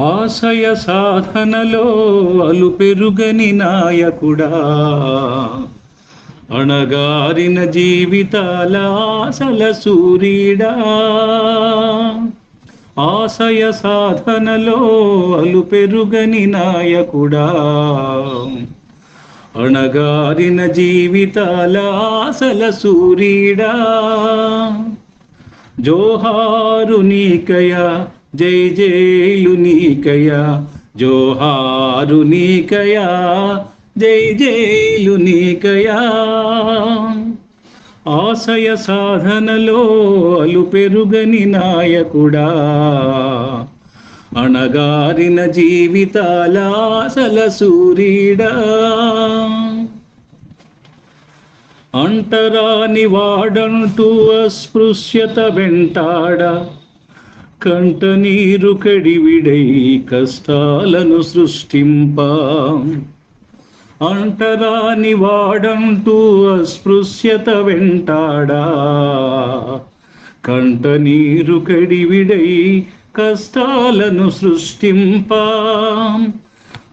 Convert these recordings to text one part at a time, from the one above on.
ఆశయ సాధనలో అలు పెరుగని నాయకుడా. అణగారిన జీవితాల ఆశల సూర్యుడా ఆశయ సాధనలో అలు పెరుగని నాయకుడా. అణగారిన జీవితాల ఆశల సూర్యుడా జోహారు నీకయా జై జైలు నీకయా జోహారు నీకయా జై జైలు నీకయా ఆశయ సాధనలో అలు పెరుగని నాయకుడా అణగారిన జీవితాల ఆశల సూర్యుడా అంటరాని వాడంటూ అస్పృశ్యత వెంటాడా కంట నీరు కడివిడై కష్టాలను సృష్టింప. అంటరాని వాడంటూ అస్పృశ్యత వెంటాడా? కంట నీరు కడివిడై కష్టాలను సృష్టింప.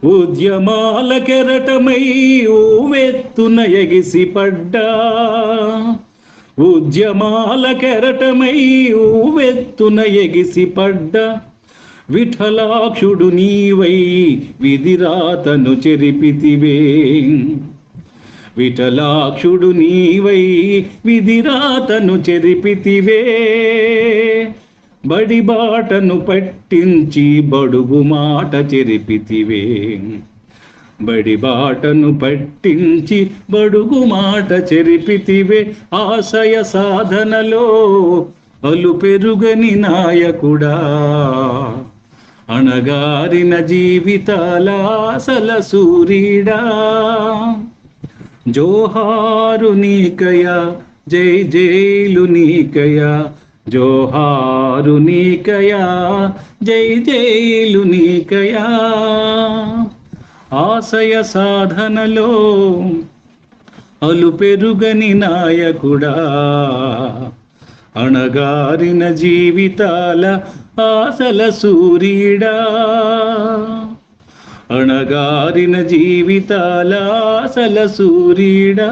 ఉద్యమాల కెరటమై ఊవెత్తున ఎగిసి పడ్డా ఉద్యమాల కెరటమై ఊవెత్తున ఎగిసి పడ్డా విఠలాక్షుడు నీవై విధిరాతను చెరిపితివే. విఠలాక్షుడు నీవై విధిరాతను చెరిపితివే. బడి బాటను పట్టించి బడుగు మాట చెరిపితివే. బడి బాటను పట్టించి బడుగు మాట చెరిపితివే ఆశయ సాధనలో అలు పెరుగని నాయకుడా. అణగారిన జీవితాల ఆశల సూరీడా. జోహారు నీకయా జై జైలు నీకయా జోహారు నీకయా జై జైలు నీకయా. ఆశయ సాధనలో అలు పెరుగని నాయకుడా. అణగారిన జీవితాల ఆశల సూర్యుడా అణగారిన జీవితాల ఆశల సూర్యుడా